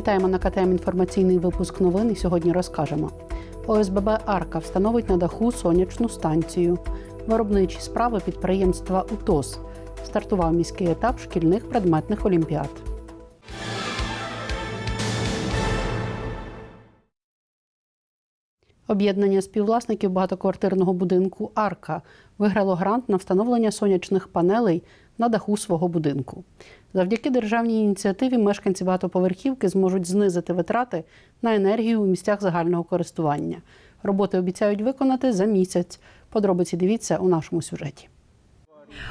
Вітаємо на КТМ інформаційний випуск новин. І сьогодні розкажемо. ОСББ Арка встановить на даху сонячну станцію. Виробничі справи підприємства УТОС. Стартував міський етап шкільних предметних олімпіад. Об'єднання співвласників багатоквартирного будинку Арка виграло грант на встановлення сонячних панелей на даху свого будинку. Завдяки державній ініціативі мешканці багатоповерхівки зможуть знизити витрати на енергію у місцях загального користування. Роботи обіцяють виконати за місяць. Подробиці дивіться у нашому сюжеті.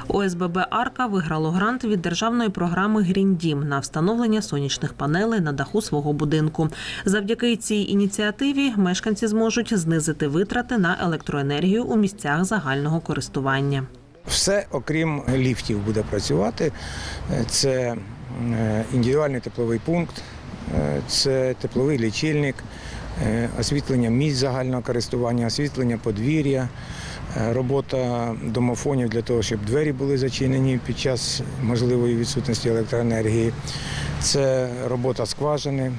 ОСББ Арка виграло грант від державної програми Грін Дім на встановлення сонячних панелей на даху свого будинку. Завдяки цій ініціативі мешканці зможуть знизити витрати на електроенергію у місцях загального користування. Все, окрім ліфтів, буде працювати. Е, Це е, індивідуальний тепловий пункт, е, це тепловий лічильник, освітлення місць загального користування, освітлення подвір'я, робота домофонів для того, щоб двері були зачинені під час можливої відсутності електроенергії. Це робота скважини.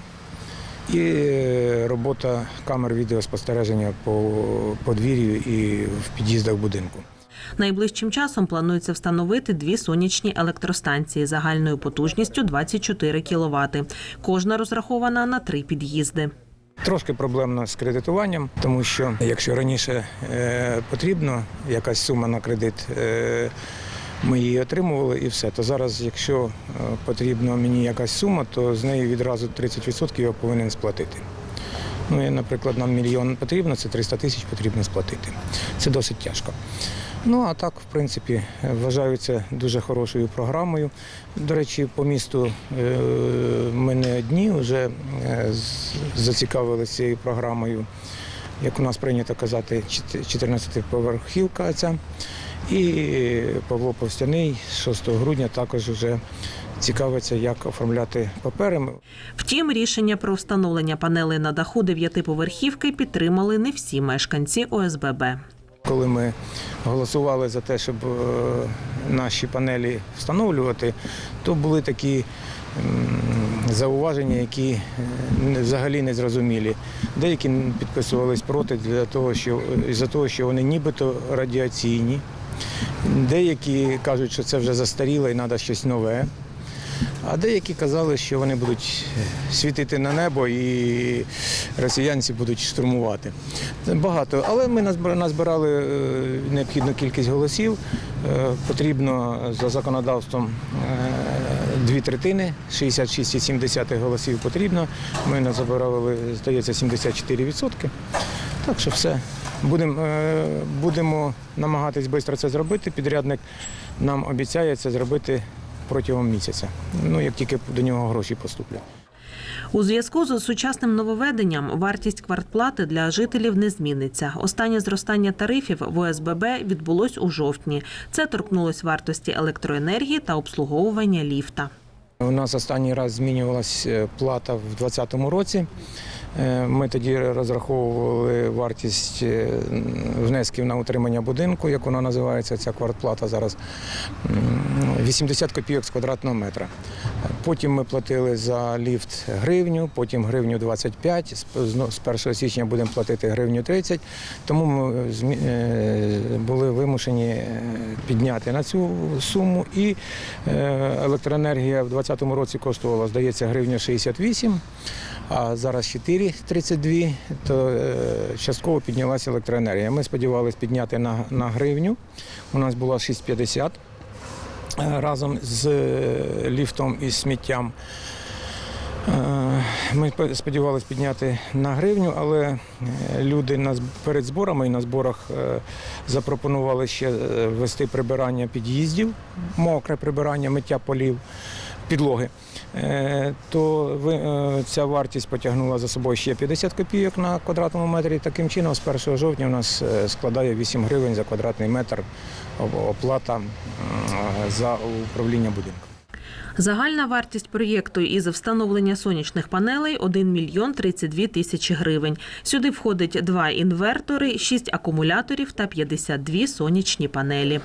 І робота камер відеоспостереження по подвір'ю і в під'їздах будинку. Найближчим часом планується встановити дві сонячні електростанції загальною потужністю 24 кВт. Кожна розрахована на три під'їзди. Трошки проблемно з кредитуванням, тому що якщо раніше е, потрібно якась сума на кредит, е, ми її отримували і все. То зараз, якщо е, потрібна мені якась сума, то з неї відразу 30% я повинен сплатити. Ну, і, наприклад, нам мільйон потрібно, це 300 тисяч потрібно сплатити. Це досить тяжко. Ну а так, в принципі, вважаю це дуже хорошою програмою. До речі, по місту е, ми не одні вже е, зацікавилися цією програмою, як у нас прийнято казати, 14-поверхівка ця. І Павло Повстяний 6 грудня також вже цікавиться, як оформляти папери. Втім, рішення про встановлення панелей на даху дев'ятиповерхівки підтримали не всі мешканці ОСББ. Коли ми голосували за те, щоб е, наші панелі встановлювати, то були такі зауваження, які е, взагалі не зрозумілі. Деякі підписувались проти для того, що за того, що вони нібито радіаційні. Деякі кажуть, що це вже застаріло і треба щось нове. А деякі казали, що вони будуть світити на небо і росіянці будуть штурмувати. Багато, але ми назбирали е, необхідну кількість голосів. Е, Потрібно за законодавством е, дві третини, 66,7 голосів потрібно. Ми назбирали, здається, 74%. Так що все. Будемо, е, будемо намагатись швидко це зробити. Підрядник нам обіцяє це зробити протягом місяця. Ну, як тільки до нього гроші поступлять. У зв'язку з сучасним нововведенням вартість квартплати для жителів не зміниться. Останнє зростання тарифів в ОСББ відбулось у жовтні. Це торкнулось вартості електроенергії та обслуговування ліфта. У нас останній раз змінювалася е, плата в 2020 році. Е, Ми тоді розраховували вартість е, внесків на утримання будинку, як вона називається, ця квартплата зараз 80 копійок з квадратного метра. Потім ми платили за ліфт гривню, потім гривню 25, з- з- з 1 січня будемо платити гривню 30, тому ми е, були вимушені підняти на цю суму. І електроенергія в 2020 році коштувала, здається, гривню 68, а зараз 4,32, то е, частково піднялася електроенергія. Ми сподівалися підняти на, на гривню. У нас була 6,50 е, разом з е, ліфтом і сміттям. Ми сподівалися підняти на гривню, але люди перед зборами і на зборах запропонували ще ввести прибирання під'їздів, мокре прибирання, миття полів, підлоги. Е, То е, ця вартість потягнула за собою ще 50 копійок на квадратному метрі. Таким чином, з 1 жовтня у нас е, складає 8 гривень за квадратний метр оплата за управління будинком. Загальна вартість проєкту із встановлення сонячних панелей 1 мільйон 32 тисячі гривень. Сюди входить два інвертори, 6 акумуляторів та 52 сонячні панелі.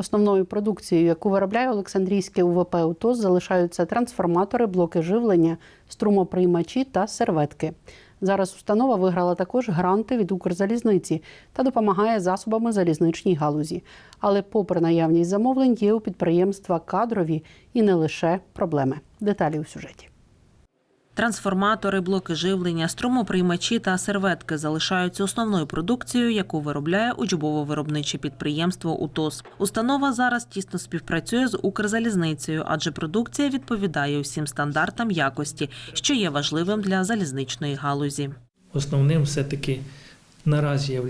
Основною продукцією, яку виробляє Олександрійське УВП УТОС, залишаються трансформатори, блоки живлення, струмоприймачі та серветки. Зараз установа виграла також гранти від Укрзалізниці та допомагає засобами залізничній галузі. Але, попри наявність замовлень, є у підприємства кадрові і не лише проблеми. Деталі у сюжеті. Трансформатори, блоки живлення, струмоприймачі та серветки залишаються основною продукцією, яку виробляє учбово-виробниче підприємство УТОС. Установа зараз тісно співпрацює з Укрзалізницею, адже продукція відповідає усім стандартам якості, що є важливим для залізничної галузі. Основним все-таки наразі є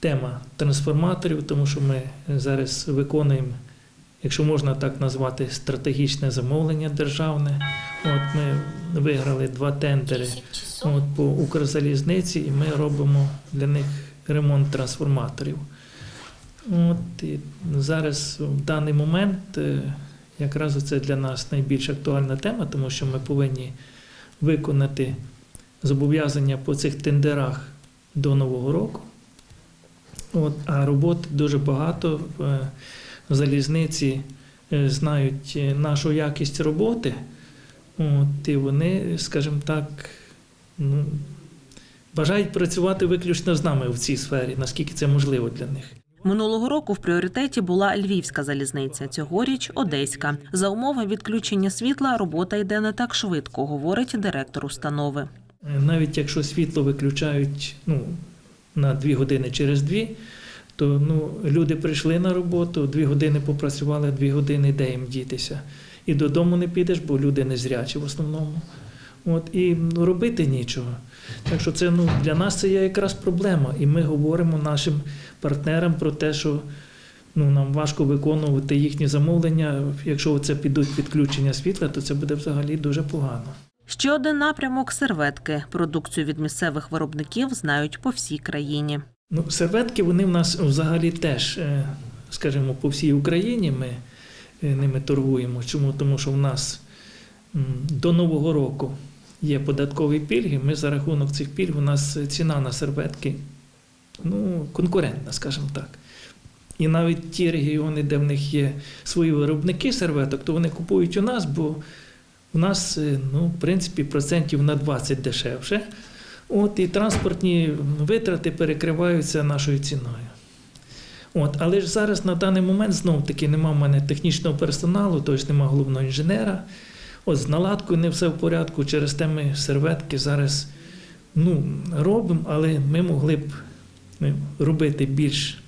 тема трансформаторів, тому що ми зараз виконуємо, якщо можна так назвати, стратегічне замовлення державне. От ми виграли два тендери от, по Укрзалізниці, і ми робимо для них ремонт трансформаторів. От, і зараз в даний момент е, якраз це для нас найбільш актуальна тема, тому що ми повинні виконати зобов'язання по цих тендерах до Нового року. От, а роботи дуже багато. В залізниці е, знають е, нашу якість роботи, от, і вони, скажімо так, ну, бажають працювати виключно з нами в цій сфері, наскільки це можливо для них. Минулого року в пріоритеті була львівська залізниця, цьогоріч одеська. За умови відключення світла робота йде не так швидко, говорить директор установи. Е, Навіть якщо світло виключають ну, на дві години через дві, то ну, люди прийшли на роботу, дві години попрацювали, дві години де їм дітися. І додому не підеш, бо люди не зрячі в основному. От, і ну, робити нічого. Так що це ну, для нас це є якраз проблема. І ми говоримо нашим партнерам про те, що ну, нам важко виконувати їхні замовлення. Якщо це підуть підключення світла, то це буде взагалі дуже погано. Ще один напрямок серветки. Продукцію від місцевих виробників знають по всій країні. Ну, серветки вони в нас взагалі теж, е, скажімо, по всій Україні ми е, ними торгуємо. Чому? Тому що в нас до Нового року є податкові пільги. Ми за рахунок цих пільг у нас ціна на серветки ну, конкурентна, скажімо так. І навіть ті регіони, де в них є свої виробники серветок, то вони купують у нас, бо у нас, е, ну, в принципі, процентів на 20 дешевше. От, і транспортні витрати перекриваються нашою ціною. От, але ж зараз на даний момент знов таки нема в мене технічного персоналу, тобто нема головного інженера. От з наладкою не все в порядку. Через те ми серветки зараз ну, робимо, але ми могли б робити більш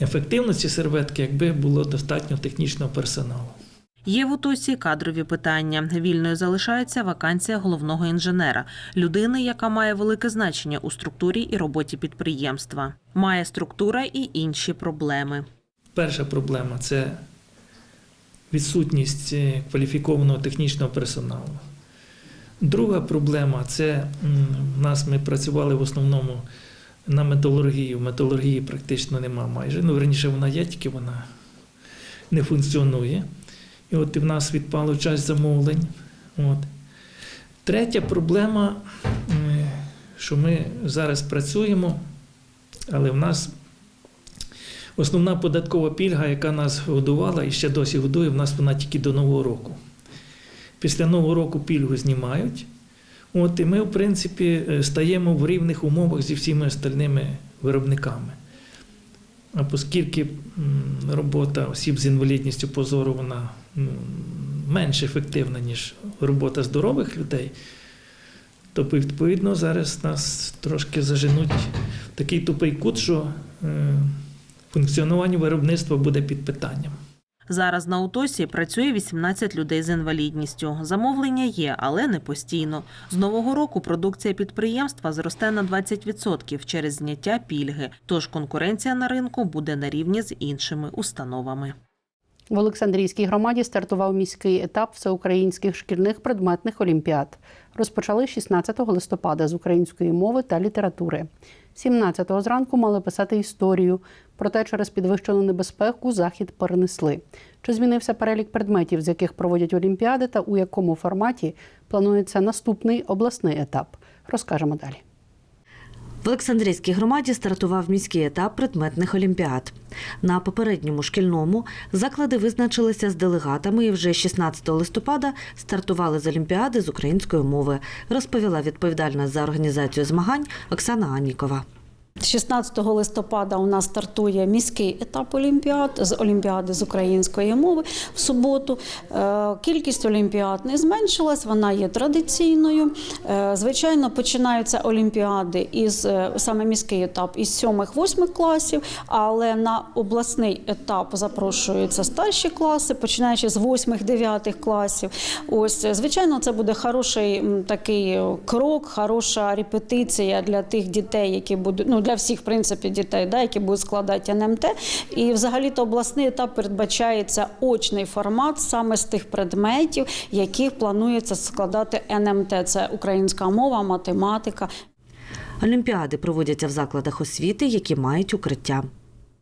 ефективно ці серветки, якби було достатньо технічного персоналу. Є в УТОСі кадрові питання. Вільною залишається вакансія головного інженера, людини, яка має велике значення у структурі і роботі підприємства. Має структура і інші проблеми. Перша проблема це відсутність е, кваліфікованого технічного персоналу. Друга проблема це в нас ми працювали в основному на металургії. В металургії практично нема майже. Ну, верніше, вона є, тільки вона не функціонує. І от і в нас відпало часть замовлень. От. Третя проблема, е, що ми зараз працюємо, але в нас основна податкова пільга, яка нас годувала і ще досі годує, в нас вона тільки до Нового року. Після Нового року пільгу знімають. От, і ми, в принципі, е, стаємо в рівних умовах зі всіма остальними виробниками. Оскільки робота осіб з інвалідністю позору вона менш ефективна, ніж робота здорових людей, то відповідно зараз нас трошки заженуть такий тупий кут, що е, функціонування виробництва буде під питанням. Зараз на УТОСі працює 18 людей з інвалідністю. Замовлення є, але не постійно. З нового року продукція підприємства зросте на 20% через зняття пільги. Тож конкуренція на ринку буде на рівні з іншими установами. В Олександрійській громаді стартував міський етап всеукраїнських шкільних предметних олімпіад. Розпочали 16 листопада з української мови та літератури. 17-го зранку мали писати історію, проте через підвищену небезпеку захід перенесли. Чи змінився перелік предметів, з яких проводять олімпіади, та у якому форматі планується наступний обласний етап? Розкажемо далі. В Олександрійській громаді стартував міський етап предметних олімпіад. На попередньому шкільному заклади визначилися з делегатами і вже 16 листопада стартували з олімпіади з української мови, розповіла відповідальна за організацію змагань Оксана Анікова. 16 листопада у нас стартує міський етап Олімпіад з Олімпіади з української мови в суботу. Е, Кількість Олімпіад не зменшилась, вона є традиційною. Е, Звичайно, починаються Олімпіади із е, саме міський етап із 7-8 класів, але на обласний етап запрошуються старші класи, починаючи з 8-9 класів. Ось, звичайно, це буде хороший такий крок, хороша репетиція для тих дітей, які будуть ну для всіх в принципі дітей, да, які будуть складати НМТ. І взагалі то обласний етап передбачається очний формат саме з тих предметів, яких планується складати НМТ. Це українська мова, математика. Олімпіади проводяться в закладах освіти, які мають укриття.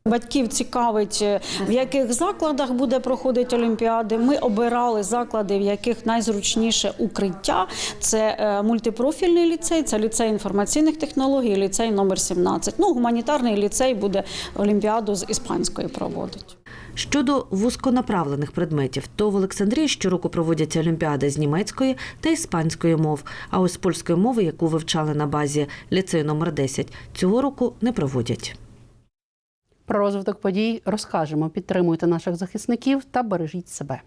Батьків цікавить, е, в яких закладах буде проходити Олімпіади. Ми обирали заклади, в яких найзручніше укриття. Це е, мультипрофільний ліцей, це ліцей інформаційних технологій, ліцей номер 17. Ну, гуманітарний ліцей буде Олімпіаду з іспанської проводити. Щодо вузьконаправлених предметів, то в Олександрії щороку проводяться олімпіади з німецької та іспанської мов. А ось польської мови, яку вивчали на базі ліцею номер 10, цього року не проводять. Про розвиток подій розкажемо. Підтримуйте наших захисників та бережіть себе.